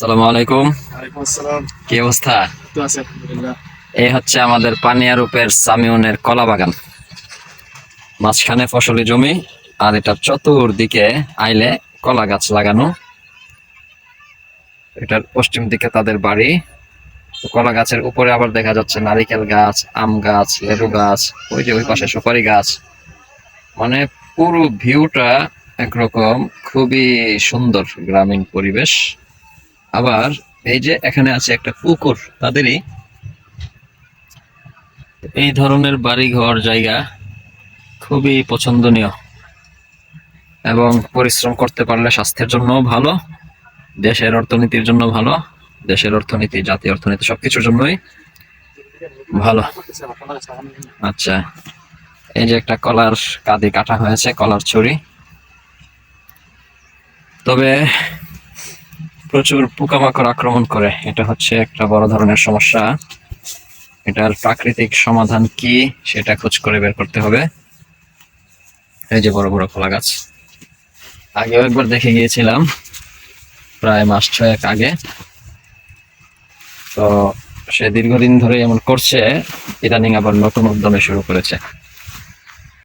সালামু আলাইকুম। কি অবস্থা? এই হচ্ছে আমাদের পানিয়া রূপের সামিউনের কলা বাগান। মাঝখানে ফসলি জমি আর এটা চতুর্দিকে আইলে কলা গাছ লাগানো। এটার পশ্চিম দিকে তাদের বাড়ি। কলা গাছের উপরে আবার দেখা যাচ্ছে নারিকেল গাছ আম গাছ লেবু গাছ ওই যে ওই পাশে সুপারি গাছ। মানে পুরো ভিউটা একরকম খুবই সুন্দর গ্রামীণ পরিবেশ। আবার এই যে এখানে আছে একটা পুকুর, তাদেরই এই ধরনের বাড়ি ঘর জায়গা খুবই পছন্দনীয় এবং পরিশ্রম করতে পারলে স্বাস্থ্যের জন্য ভালো, দেশের অর্থনীতির জন্য ভালো, দেশের অর্থনীতি, জাতীয় অর্থনীতি সবকিছুর জন্যই ভালো। আচ্ছা এই যে একটা কলার কাঁদি কাটা হয়েছে, কলার ছুরি। তবে প্রচুর পোকামাকড় আক্রমণ করে। এটা হচ্ছে একটা বড় ধরনের সমস্যা। এটার প্রাকৃতিক সমাধান কি সেটা খোঁজ করে বের করতে হবে। এই যে বড় বড় কলা গাছ। আগেও একবার দেখে গিয়েছিলাম, প্রায় মাস ছয়েক আগে। তো সে দীর্ঘদিন ধরে এমন করছে, ইদানিং আবার নতুন উদ্যমে শুরু করেছে।